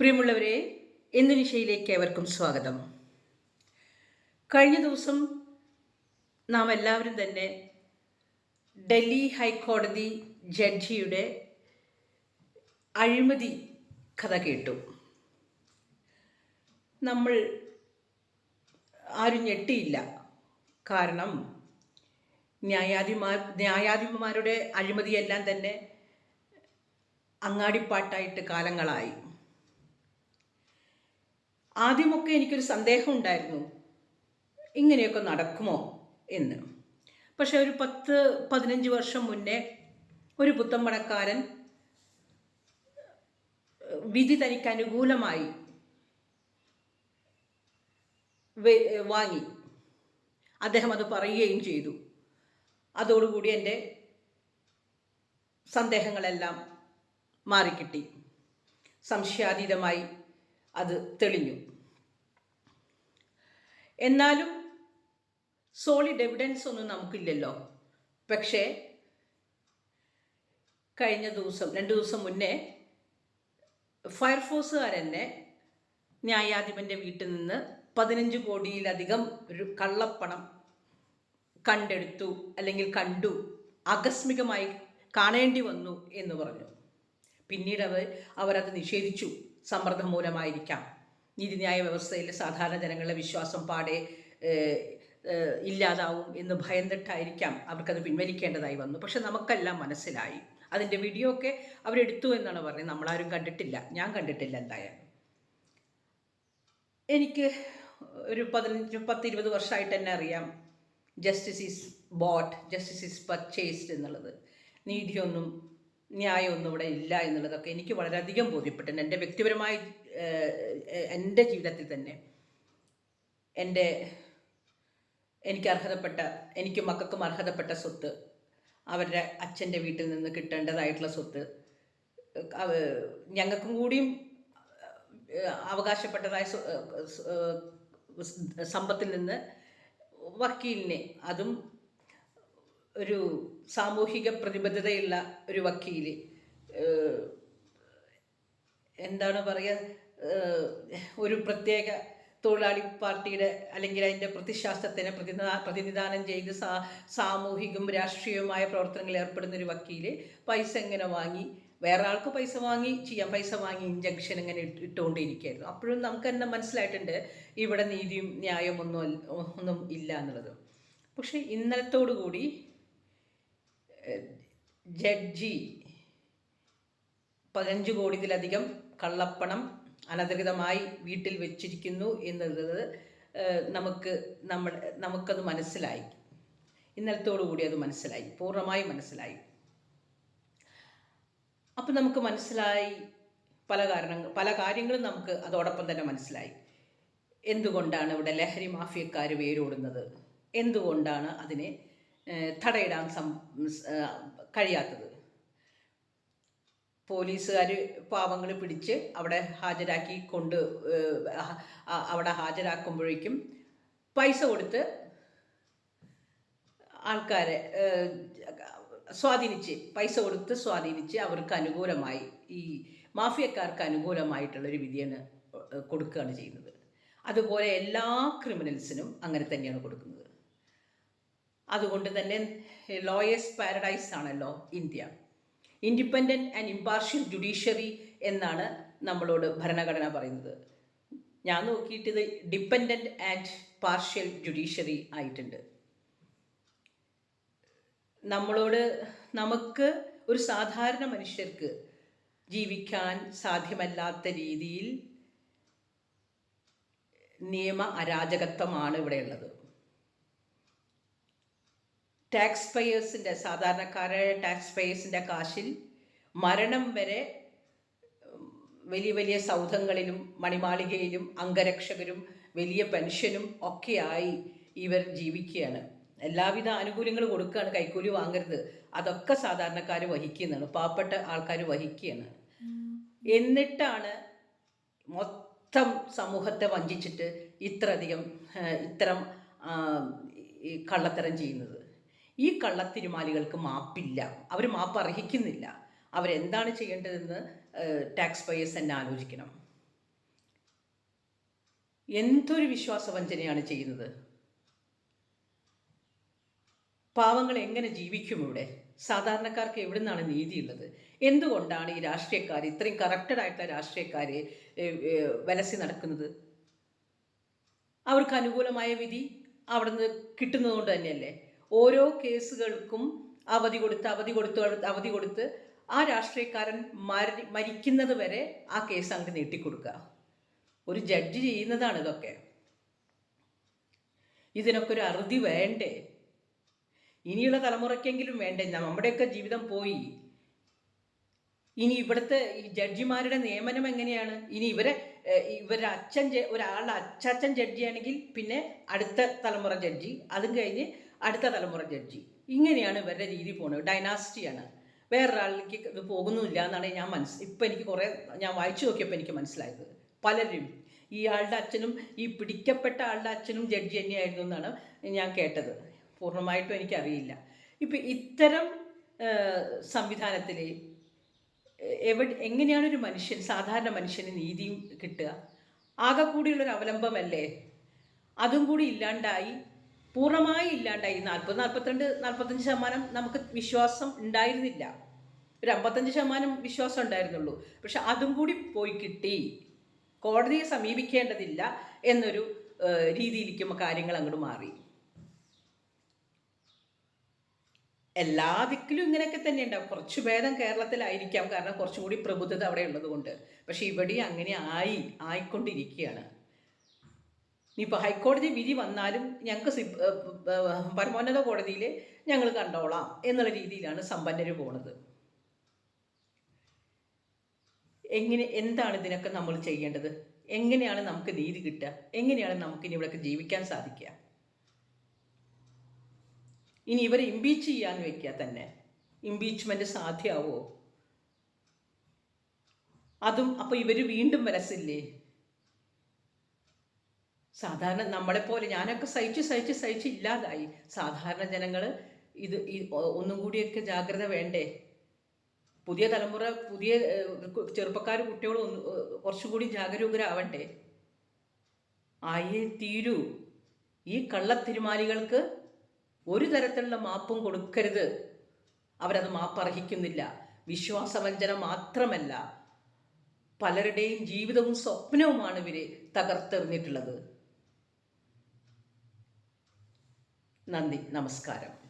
പ്രിയമുള്ളവരെ ഇന്ന് നിശയിലേക്ക് ഏവർക്കും സ്വാഗതം. കഴിഞ്ഞ ദിവസം നാം എല്ലാവരും തന്നെ ഡൽഹി ഹൈക്കോടതി ജഡ്ജിയുടെ അഴിമതി കഥ കേട്ടു. നമ്മൾ ആരും ഞെട്ടിയില്ല. കാരണം ന്യായാധിമാർ ന്യായാധിപന്മാരുടെ അഴിമതിയെല്ലാം തന്നെ അങ്ങാടിപ്പാട്ടായിട്ട് കാലങ്ങളായി. ആദ്യമൊക്കെ എനിക്കൊരു സന്ദേഹം ഉണ്ടായിരുന്നു. ഇങ്ങനെയൊക്കെ നടക്കുമോ എന്ന്. പക്ഷെ ഒരു പത്ത് പതിനഞ്ച് വർഷം മുന്നേ ഒരു പുത്തമ്പണക്കാരൻ വിധി തനിക്ക് അനുകൂലമായി വാങ്ങി. അദ്ദേഹം അത് പറയുകയും ചെയ്തു. അതോടുകൂടി എന്റെ സന്ദേഹങ്ങളെല്ലാം മാറിക്കിട്ടി. സംശയാതീതമായി അത് തെളിഞ്ഞു. എന്നാലും സോളിഡ് എവിഡൻസ് ഒന്നും നമുക്കില്ലല്ലോ. പക്ഷേ കഴിഞ്ഞ ദിവസം രണ്ട് ദിവസം മുന്നേ ഫയർഫോഴ്സുകാരെന്നെ ന്യായാധിപന്റെ വീട്ടിൽ നിന്ന് പതിനഞ്ച് കോടിയിലധികം ഒരു കള്ളപ്പണം കണ്ടെടുത്തു അല്ലെങ്കിൽ കണ്ടു ആകസ്മികമായി കാണേണ്ടി വന്നു എന്ന് പറഞ്ഞു. പിന്നീട് അവർ അവരത് നിഷേധിച്ചു. സമ്മർദ്ദം മൂലമായിരിക്കാം. നീതിന്യായ വ്യവസ്ഥയിൽ സാധാരണ ജനങ്ങളുടെ വിശ്വാസം പാടെ ഇല്ലാതാവും എന്ന് ഭയന്നിട്ടായിരിക്കാം അവർക്കത് പിൻവലിക്കേണ്ടതായി വന്നു. പക്ഷെ നമുക്കെല്ലാം മനസ്സിലായി. അതിന്റെ വീഡിയോ ഒക്കെ അവരെടുത്തു എന്നാണ് പറഞ്ഞത്. നമ്മളാരും കണ്ടിട്ടില്ല. ഞാൻ കണ്ടിട്ടില്ല എന്തായാലും. എനിക്ക് ഒരു പതിനഞ്ച് പത്ത് ഇരുപത് വർഷമായിട്ട് തന്നെ അറിയാം. Justice is bought justice is purchased എന്നുള്ളത്. നീതിയൊന്നും ന്യായമൊന്നും ഇവിടെ ഇല്ല എന്നുള്ളതൊക്കെ എനിക്ക് വളരെയധികം ബോധ്യപ്പെട്ടിട്ടുണ്ട് എന്റെ വ്യക്തിപരമായ എന്റെ ജീവിതത്തിൽ തന്നെ എന്റെ എനിക്ക് അർഹതപ്പെട്ട എനിക്കും മക്കൾക്കും അർഹതപ്പെട്ട സ്വത്ത് അവരുടെ അച്ഛന്റെ വീട്ടിൽ നിന്ന് കിട്ടേണ്ടതായിട്ടുള്ള സ്വത്ത് ഞങ്ങൾക്കും കൂടിയും അവകാശപ്പെട്ടതായ സമ്പത്തിൽ നിന്ന് വക്കീലിനെ അതും ഒരു സാമൂഹിക പ്രതിബദ്ധതയുള്ള ഒരു വക്കീൽ എന്താണ് പറയുക ഒരു പ്രത്യേക തൊഴിലാളി പാർട്ടിയുടെ അല്ലെങ്കിൽ അതിന്റെ പ്രതിശാസ്ത്രത്തിനെ പ്രതിനിധാ പ്രതിനിധാനം ചെയ്ത് സാ സാമൂഹികവും രാഷ്ട്രീയവുമായ പ്രവർത്തനങ്ങളിൽ ഏർപ്പെടുന്ന ഒരു വക്കീൽ പൈസ എങ്ങനെ വാങ്ങി വേറെ ആൾക്ക് പൈസ വാങ്ങി ചെയ്യാം പൈസ വാങ്ങി ഇഞ്ചക്ഷൻ ഇങ്ങനെ ഇട്ട് ഇട്ടുകൊണ്ടിരിക്കുകയായിരുന്നു. അപ്പോഴും നമുക്ക് തന്നെ മനസ്സിലായിട്ടുണ്ട് ഇവിടെ നീതിയും അല്ല- ഒന്നും ഇല്ല എന്നുള്ളത്. പക്ഷേ ഇന്നലത്തോടു കൂടി ജഡ്ജി. പതിനഞ്ച് കോടിയിലധികം കള്ളപ്പണം അനധികൃതമായി വീട്ടിൽ വെച്ചിരിക്കുന്നു എന്നുള്ളത് നമുക്ക് നമ്മൾ നമുക്കത് മനസ്സിലായി. ഇന്നലത്തോടു കൂടി അത് മനസ്സിലായി പൂർണമായി മനസ്സിലായി. അപ്പം നമുക്ക് മനസ്സിലായി പല കാരണങ്ങൾ പല കാര്യങ്ങളും നമുക്ക് അതോടൊപ്പം തന്നെ മനസ്സിലായി. എന്തുകൊണ്ടാണ് ഇവിടെ ലഹരി മാഫിയക്കാർ വേരോടുന്നത്? എന്തുകൊണ്ടാണ് അതിനെ തടയിടാൻ സം കഴിയാത്തത്. പോലീസുകാർ പാവങ്ങൾ പിടിച്ച് അവിടെ ഹാജരാക്കി കൊണ്ട് അവിടെ ഹാജരാക്കുമ്പോഴേക്കും പൈസ കൊടുത്ത് ആൾക്കാരെ സ്വാധീനിച്ച് പൈസ കൊടുത്ത് സ്വാധീനിച്ച് അവർക്ക് അനുകൂലമായി ഈ മാഫിയക്കാർക്ക് അനുകൂലമായിട്ടുള്ളൊരു വിധിയാണ് കൊടുക്കുകയാണ് ചെയ്യുന്നത്. അതുപോലെ എല്ലാ ക്രിമിനൽസിനും അങ്ങനെ തന്നെയാണ് കൊടുക്കുന്നത്. അതുകൊണ്ട് തന്നെ ലോയേഴ്സ് പാരഡൈസ് ആണല്ലോ India. Independent and impartial judiciary എന്നാണ് നമ്മളോട് ഭരണഘടന പറയുന്നത്. ഞാൻ നോക്കിയിട്ട് ഇത് ഡിപ്പെൻഡന്റ് ആൻഡ് പാർഷ്യൽ ജുഡീഷ്യറി ആയിട്ടുണ്ട്. നമ്മളോട് നമുക്ക് ഒരു സാധാരണ മനുഷ്യർക്ക് ജീവിക്കാൻ സാധ്യമല്ലാത്ത രീതിയിൽ നിയമ അരാജകത്വമാണ് ഇവിടെയുള്ളത് ടാക്സ് പേയേഴ്സിന്റെ സാധാരണക്കാരായ ടാക്സ് പേയേഴ്സിന്റെ കാശിൽ മരണം വരെ വലിയ വലിയ സൗധങ്ങളിലും മണിമാളികയിലും അംഗരക്ഷകരും വലിയ പെൻഷനും ഒക്കെയായി ഇവർ ജീവിക്കുകയാണ്. എല്ലാവിധ ആനുകൂല്യങ്ങളും കൊടുക്കുകയാണ്. കൈക്കൂലി വാങ്ങരുത്. അതൊക്കെ സാധാരണക്കാർ വഹിക്കുന്നതാണ്. പാവപ്പെട്ട ആൾക്കാർ വഹിക്കുകയാണ്. എന്നിട്ടാണ് മൊത്തം സമൂഹത്തെ വഞ്ചിച്ചിട്ട് ഇത്രയധികം ഇത്തരം കള്ളത്തരം ചെയ്യുന്നത്. ഈ കള്ളത്തിരുമാലികൾക്ക് മാപ്പില്ല. അവർ മാപ്പ് അർഹിക്കുന്നില്ല. അവരെന്താണ് ചെയ്യേണ്ടതെന്ന് ടാക്സ് പേയേഴ്സ് തന്നെ ആലോചിക്കണം. എന്തൊരു വിശ്വാസവഞ്ചനയാണ് ചെയ്യുന്നത്? പാവങ്ങൾ എങ്ങനെ ജീവിക്കും ഇവിടെ? സാധാരണക്കാർക്ക് എവിടെ നിന്നാണ് നീതിയുള്ളത്? എന്തുകൊണ്ടാണ് ഈ രാഷ്ട്രീയക്കാർ ഇത്രയും കറക്റ്റഡ് ആയിട്ടുള്ള രാഷ്ട്രീയക്കാരെ വലസി നടക്കുന്നത്? അവർക്ക് അനുകൂലമായ വിധി അവിടുന്ന് കിട്ടുന്നതുകൊണ്ട് തന്നെയല്ലേ? ഓരോ കേസുകൾക്കും അവധി കൊടുത്ത് അവധി കൊടുത്ത് അവധി കൊടുത്ത് ആ രാഷ്ട്രീയക്കാരൻ മരി മരിക്കുന്നത് വരെ ആ കേസ് അങ്ങ് നീട്ടിക്കൊടുക്കുക. ഒരു ജഡ്ജ് ചെയ്യുന്നതാണ് ഇതൊക്കെ. ഇതിനൊക്കെ ഒരു അറുതി വേണ്ടേ? ഇനിയുള്ള തലമുറയ്ക്കെങ്കിലും വേണ്ടേ? നമ്മുടെയൊക്കെ ജീവിതം പോയി. ഇനി ഇവിടുത്തെ ഈ ജഡ്ജിമാരുടെ നിയമനം എങ്ങനെയാണ്? ഇനി ഇവരെ ഇവരുടെ അച്ഛൻ ഒരാളുടെ അച്ചാച്ചൻ ജഡ്ജിയാണെങ്കിൽ പിന്നെ അടുത്ത തലമുറ ജഡ്ജി. അതും കഴിഞ്ഞ് അടുത്ത തലമുറ ജഡ്ജി ഇങ്ങനെയാണ് ഇവരുടെ രീതി പോകുന്നത് ഡൈനാസ്റ്റിയാണ് വേറൊരാളിലേക്ക് ഇത് പോകുന്നില്ല എന്നാണ് ഞാൻ മനസ്സ് ഇപ്പം എനിക്ക് കുറേ ഞാൻ വായിച്ചു നോക്കിയപ്പോൾ എനിക്ക് മനസ്സിലായത്. പലരും ഇയാളുടെ അച്ഛനും ഈ പിടിക്കപ്പെട്ട ആളുടെ അച്ഛനും ജഡ്ജി തന്നെയായിരുന്നു എന്നാണ് ഞാൻ കേട്ടത്. പൂർണമായിട്ടും എനിക്കറിയില്ല. ഇപ്പം ഇത്തരം സംവിധാനത്തിൽ എവിടെ എങ്ങനെയാണ് ഒരു മനുഷ്യൻ സാധാരണ മനുഷ്യന് നീതിയും കിട്ടുക? ആകെ കൂടിയുള്ളൊരു അവലംബമല്ലേ? അതും കൂടി ഇല്ലാണ്ടായി പൂർണമായി ഇല്ലാണ്ടായി. നാൽപ്പത് നാൽപ്പത്തിരണ്ട് നാൽപ്പത്തഞ്ച് ശതമാനം നമുക്ക് വിശ്വാസം ഉണ്ടായിരുന്നില്ല. ഒരു അമ്പത്തഞ്ച് ശതമാനം വിശ്വാസം ഉണ്ടായിരുന്നുള്ളൂ. പക്ഷെ അതും കൂടി പോയി കിട്ടി. കോടതിയെ സമീപിക്കേണ്ടതില്ല എന്നൊരു രീതിയിലേക്കും കാര്യങ്ങൾ അങ്ങോട്ട് മാറി. എല്ലാ ദിക്കിലും ഇങ്ങനെയൊക്കെ തന്നെ ഉണ്ടാവും കുറച്ച് ഭേദം കേരളത്തിലായിരിക്കാം. കാരണം കുറച്ചും കൂടി പ്രബുദ്ധത അവിടെ ഉള്ളത് കൊണ്ട് പക്ഷെ ഇവിടെ അങ്ങനെ ആയി ആയിക്കൊണ്ടിരിക്കുകയാണ്. ഇനിയിപ്പോൾ ഹൈക്കോടതി വിധി വന്നാലും ഞങ്ങൾക്ക് സി പരമോന്നത കോടതിയിൽ ഞങ്ങൾ കണ്ടോളാം എന്നുള്ള രീതിയിലാണ് സമ്പന്നർ പോണത്. എങ്ങനെ എന്താണ് ഇതിനൊക്കെ നമ്മൾ ചെയ്യേണ്ടത്? എങ്ങനെയാണ് നമുക്ക് നീതി കിട്ടുക? എങ്ങനെയാണ് നമുക്ക് ഇനി ഇവിടെയൊക്കെ ജീവിക്കാൻ സാധിക്കുക? ഇനി ഇവരെ ഇമ്പീച്ച് ചെയ്യാന്ന് വെക്കുക തന്നെ. ഇമ്പീച്ച്മെന്റ് സാധ്യമാവോ അതും അപ്പോൾ ഇവർ വീണ്ടും വരസില്ലേ? സാധാരണ നമ്മളെപ്പോലെ ഞാനൊക്കെ സഹിച്ച് സഹിച്ച് സഹിച്ച് ഇല്ലാതായി. സാധാരണ ജനങ്ങൾ ഇത് ഈ ഒന്നും കൂടിയൊക്കെ ജാഗ്രത വേണ്ടേ? പുതിയ തലമുറ പുതിയ ചെറുപ്പക്കാർ കുട്ടികളും ഒന്ന് കുറച്ചുകൂടി ജാഗരൂകരാവണ്ടേ? ആയേ തീരൂ. ഈ കള്ളത്തിരുമാലികൾക്ക് ഒരു തരത്തിലുള്ള മാപ്പും കൊടുക്കരുത്. അവരത് മാപ്പർഹിക്കുന്നില്ല. വിശ്വാസവഞ്ചന മാത്രമല്ല പലരുടെയും ജീവിതവും സ്വപ്നവുമാണ് ഇവർ തകർത്തെറിഞ്ഞിട്ടുള്ളത്. നന്ദി നമസ്കാരം.